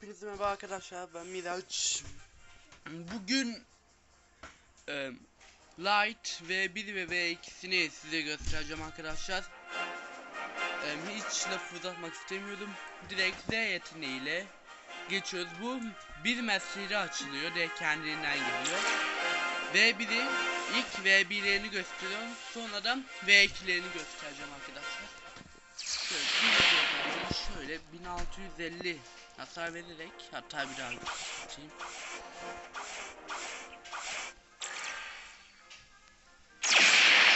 Hepinize merhaba arkadaşlar ben Miraç. Bugün e, Light V1 ve V2'sini size göstereceğim arkadaşlar. E, Hiç laf uzatmak istemiyorum Direkt Z yeteneğiyle geçiyoruz. Bu bir mesleği açılıyor de kendiliğinden geliyor. V1'i ilk V1'lerini gösteriyorum. Sonra da V2'lerini göstereceğim arkadaşlar. Şöyle, şöyle 1650 hasar vererek hatta bir daha göstereyim.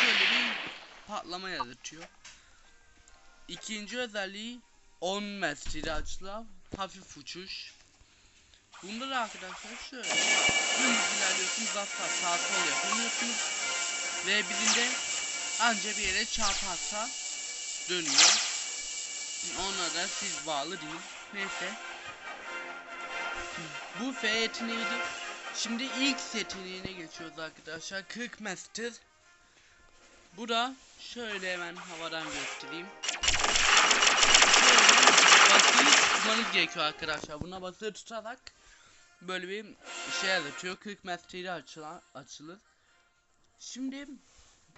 Şöyle bir patlama yaratıyor. İkinci özelliği 10 metrede açılan hafif uçuş. Bunda da arkadaşlar şöyle dümdüz ilerliyorsunuz asla sağ sol yapamıyorsunuz. Ve birinde anca bir yere çarparsa dönüyor. Ona da siz bağlı değil. Neyse. Bu F yeteneğiydi. Şimdi ilk yeteneğine geçiyoruz arkadaşlar. 40 Master. Bu da şöyle hemen havadan göstereyim. Basıyı tutmanız gerekiyor arkadaşlar. Buna basılı tutarak böyle bir şey yaratıyor. 40 Master'i açılan, açılır. Şimdi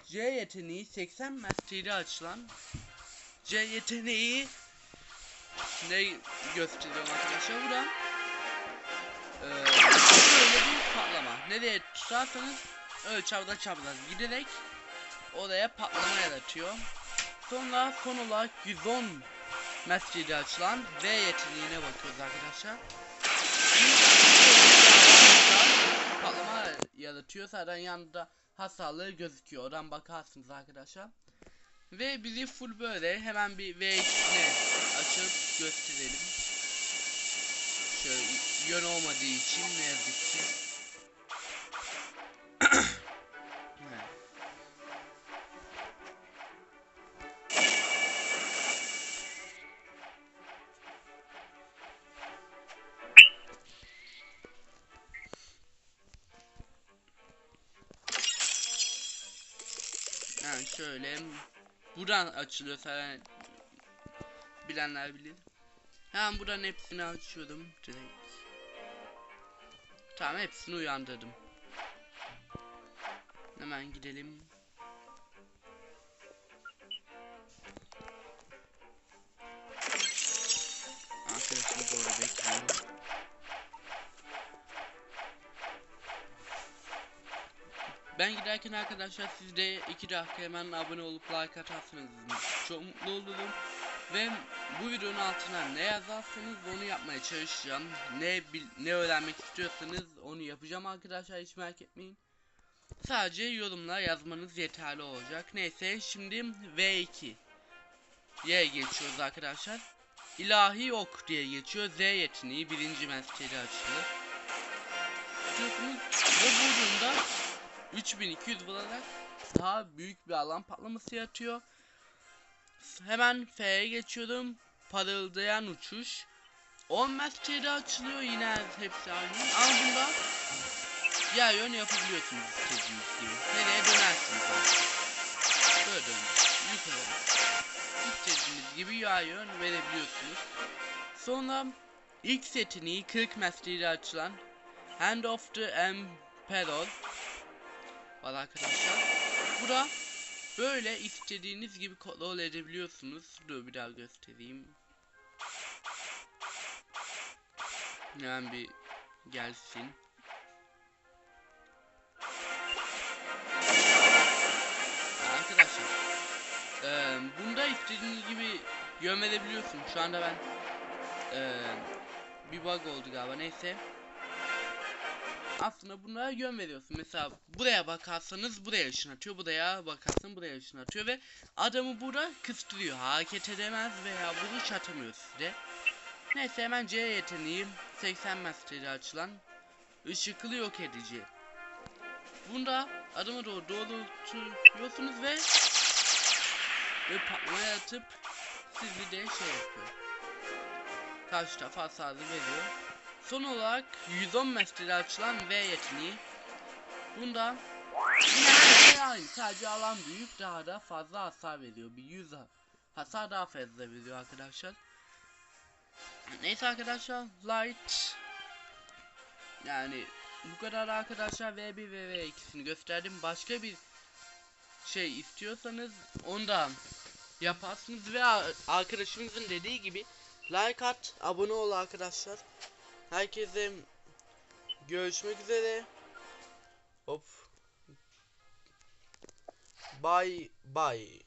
C yeteneği 80 Master'i açılan C yeteneği ne gösteriyorum arkadaşlar burada nereye tutarsanız öyle çapraz çapraz giderek oraya patlama yaratıyor sonra son olarak 110 metrede açılan V yeteneğine bakıyoruz arkadaşlar patlama yaratıyor zaten yanında hasarlı gözüküyor oradan bakarsınız arkadaşlar ve bizi full böyle hemen bir V2'ne açıp gösterelim. Şöyle yön olmadığı için ne yazık ki. Yani şöyle buradan açılıyor zaten bilenler bilir. Hemen buradan hepsini açıyordum direkt. Tamam hepsini uyandırdım. Hemen gidelim. Ben giderken arkadaşlar siz de 2 dakika hemen abone olup like atarsanız çok mutlu olurum. Ve bu videonun altına ne yazarsanız onu yapmaya çalışacağım. Ne ne öğrenmek istiyorsanız onu yapacağım arkadaşlar hiç merak etmeyin. Sadece yorumlar yazmanız yeterli olacak. Neyse şimdi V2 ye geçiyoruz arkadaşlar. İlahi ok diye geçiyor. Z yeteneği birinci mesleği açılır. Ve vurduğunda 3200 vurarak daha büyük bir alan patlaması yaratıyor. Hemen F'ye geçiyorum. Parıldayan uçuş. 10 metrede açılıyor yine hepsi aynı. Ama bunda diğer yön yapabiliyorsunuz istediğiniz gibi. Nereye dönersiniz artık. Böyle dön. Yukarı. İstediğiniz gibi yağ yön verebiliyorsunuz. Sonra ilk seçeneği 40 metrede açılan Hand of the Emperor var arkadaşlar. Bu da böyle istediğiniz gibi kontrol edebiliyorsunuz. Dur bir daha göstereyim. Hemen bir gelsin. Arkadaşlar. E, bunda istediğiniz gibi yön verebiliyorsun. Şu anda ben e, bir bug oldu galiba neyse aslında bunlara yön veriyorsun. Mesela buraya bakarsanız buraya ışınlatıyor. Buraya bakarsan buraya ışınlatıyor ve adamı burada kıstırıyor. Hareket edemez veya vuruş atamıyor size. Neyse hemen C yeteneği 80 metrede açılan ışıklı yok edici. Bunda adamı doğru doğrultuyorsunuz ve ve patlama atıp sizi de şey yapıyor. Karşı tarafa hasarı veriyor. Son olarak 110 metrede açılan V yeteneği. Bunda yine her şey aynı. Sadece alan büyük daha da fazla hasar veriyor. Bir 100 hasar daha fazla veriyor arkadaşlar. Neyse arkadaşlar light yani bu kadar arkadaşlar V1 ve V2'sini gösterdim. Başka bir şey istiyorsanız onu yaparsınız ve ar- arkadaşımızın dediği gibi like at, abone ol arkadaşlar. Herkese görüşmek üzere. Hop. Bye bye.